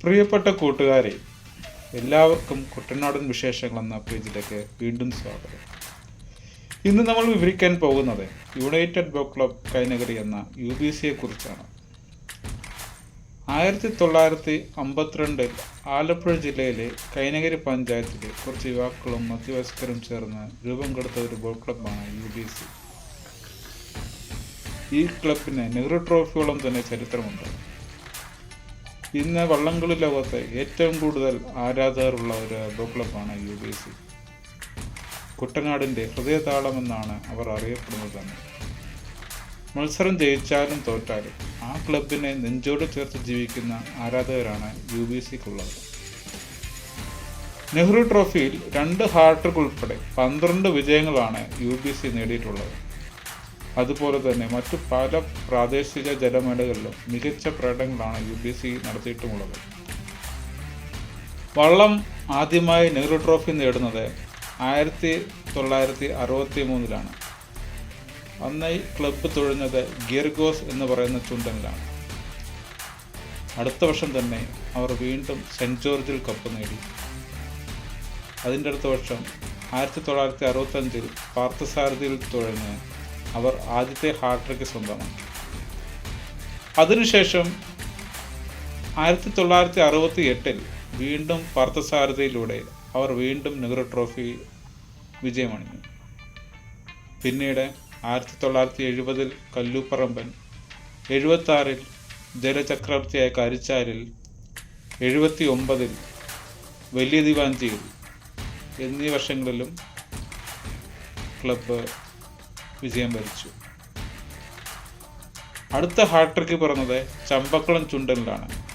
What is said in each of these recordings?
പ്രിയപ്പെട്ട കൂട്ടുകാരെ എല്ലാവർക്കും കുട്ടനാടൻ വിശേഷങ്ങൾ എന്ന പേജിലേക്ക് വീണ്ടും സ്വാഗതം. ഇന്ന് നമ്മൾ വിവരിക്കാൻ പോകുന്നത് യുണൈറ്റഡ് ബോ ക്ലബ് കൈനഗരി എന്ന യു ബി സിയെ കുറിച്ചാണ്. ആയിരത്തി തൊള്ളായിരത്തി അമ്പത്തിരണ്ടിൽ ആലപ്പുഴ ജില്ലയിലെ കൈനഗരി പഞ്ചായത്തിലെ കുറച്ച് യുവാക്കളും മധ്യവയസ്കരും ചേർന്ന് രൂപം കൊടുത്ത ഒരു ബോൾ ക്ലബ്ബാണ് യു ബി സി. ഈ ക്ലബിന് നെഹ്റു ട്രോഫിയോളം തന്നെ ചരിത്രമുണ്ട്. ഇന്ന് വള്ളംകളി ലോകത്തെ ഏറ്റവും കൂടുതൽ ആരാധകരുള്ള ഒരു ബോ ക്ലബ്ബാണ് യു ബി സി കുട്ടനാടിന്റെ ഹൃദയതാളമെന്നാണ് അവർ അറിയപ്പെടുന്നത് തന്നെ. മത്സരം ജയിച്ചാലും തോറ്റാലും ആ ക്ലബിനെ നെഞ്ചോട് ചേർത്ത് ജീവിക്കുന്ന ആരാധകരാണ് യു ബി സിക്കുള്ളത് നെഹ്റു ട്രോഫിയിൽ രണ്ട് ഹാർട്ടുകൾ ഉൾപ്പെടെ പന്ത്രണ്ട് വിജയങ്ങളാണ് യു ബി സി നേടിയിട്ടുള്ളത്. അതുപോലെ തന്നെ മറ്റു പല പ്രാദേശിക ജലമേളകളിലും മികച്ച പ്രകടനങ്ങളാണ് യു ബി സി നടത്തിയിട്ടുമുള്ളത്. വള്ളം ആദ്യമായി നെഹ്റു ട്രോഫി നേടുന്നത് ആയിരത്തി തൊള്ളായിരത്തി അറുപത്തി മൂന്നിലാണ് അന്ന് ക്ലബ്ബ് തൊഴുന്നത് ഗിയർഗോസ് എന്ന് പറയുന്ന ചുണ്ടനിലാണ്. അടുത്ത വർഷം തന്നെ അവർ വീണ്ടും സെന്റ് ജോർജിൽ കപ്പ് നേടി. അതിന്റെ അടുത്ത വർഷം ആയിരത്തി തൊള്ളായിരത്തി അറുപത്തഞ്ചിൽ പാർത്ഥസാരഥിയിൽ തുഴഞ്ഞ് അവർ ആദ്യത്തെ ഹാട്രിക്ക് സ്വന്തമാക്കി അതിനുശേഷം ആയിരത്തി തൊള്ളായിരത്തി അറുപത്തി എട്ടിൽ വീണ്ടും പാർത്ഥസാരഥിയിലൂടെ അവർ വീണ്ടും നെഹ്റു ട്രോഫി വിജയമണിഞ്ഞു. പിന്നീട് ആയിരത്തി തൊള്ളായിരത്തി എഴുപതിൽ കല്ലൂപ്പറമ്പൻ എഴുപത്തി ആറിൽ ജലചക്രവർത്തിയായ കരിച്ചാലിൽ എഴുപത്തി ഒമ്പതിൽ വലിയ ദിവാഞ്ചിയിൽ എന്നീ വർഷങ്ങളിലും ക്ലബ്ബ് വിജയം വരിച്ചു. അടുത്ത ഹാട്രിക്ക് പിറന്നത് ചമ്പക്കുളം ചുണ്ടനിലാണ്.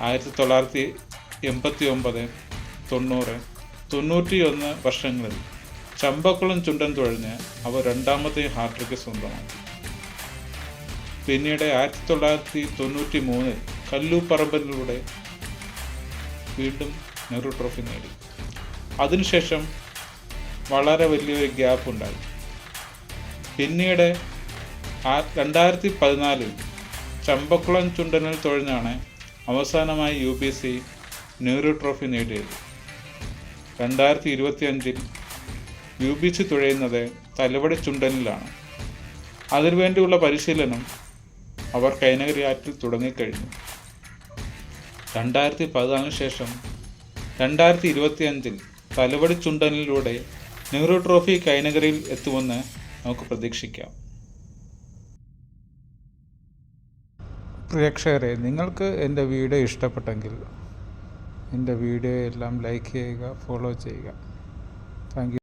ആയിരത്തി തൊള്ളായിരത്തി എൺപത്തി ഒമ്പത് തൊണ്ണൂറ് തൊണ്ണൂറ്റി ഒന്ന് വർഷങ്ങളിൽ ചമ്പക്കുളം ചുണ്ടൻ തുഴഞ്ഞ് അവർ രണ്ടാമത്തെ ഹാട്രിക്ക് സ്വന്തമാക്കി. പിന്നീട് ആയിരത്തി തൊള്ളായിരത്തി തൊണ്ണൂറ്റി മൂന്നിൽ കല്ലൂപ്പറമ്പലിലൂടെ വീണ്ടും നെഹ്റു ട്രോഫി നേടി. അതിനുശേഷം വളരെ വലിയൊരു ഗ്യാപ്പ് ഉണ്ടായി. പിന്നീട് ആ രണ്ടായിരത്തി പതിനാലിൽ ചമ്പക്കുളം ചുണ്ടനിൽ തൊഴിഞ്ഞാണ് അവസാനമായി U P C Nehru trophy നേടിയത്. രണ്ടായിരത്തി ഇരുപത്തി അഞ്ചിൽ യു പി സി തുഴയുന്നത് തലവടി ചുണ്ടനിലാണ്. അതിനുവേണ്ടിയുള്ള പരിശീലനം അവർ കൈനഗരി ആറ്റിൽ തുടങ്ങിക്കഴിഞ്ഞു. രണ്ടായിരത്തി പതിനാലിന് ശേഷം രണ്ടായിരത്തി ഇരുപത്തി അഞ്ചിൽ തലവടി ചുണ്ടനിലൂടെ നെഹ്റു ട്രോഫി കൈനഗരിയിൽ എത്തുമെന്ന് നമുക്ക് പ്രതീക്ഷിക്കാം. പ്രേക്ഷകരെ നിങ്ങൾക്ക് എന്റെ വീഡിയോ ഇഷ്ടപ്പെട്ടെങ്കിൽ എന്റെ വീഡിയോ എല്ലാം ലൈക്ക് ചെയ്യുക ഫോളോ ചെയ്യുക. താങ്ക്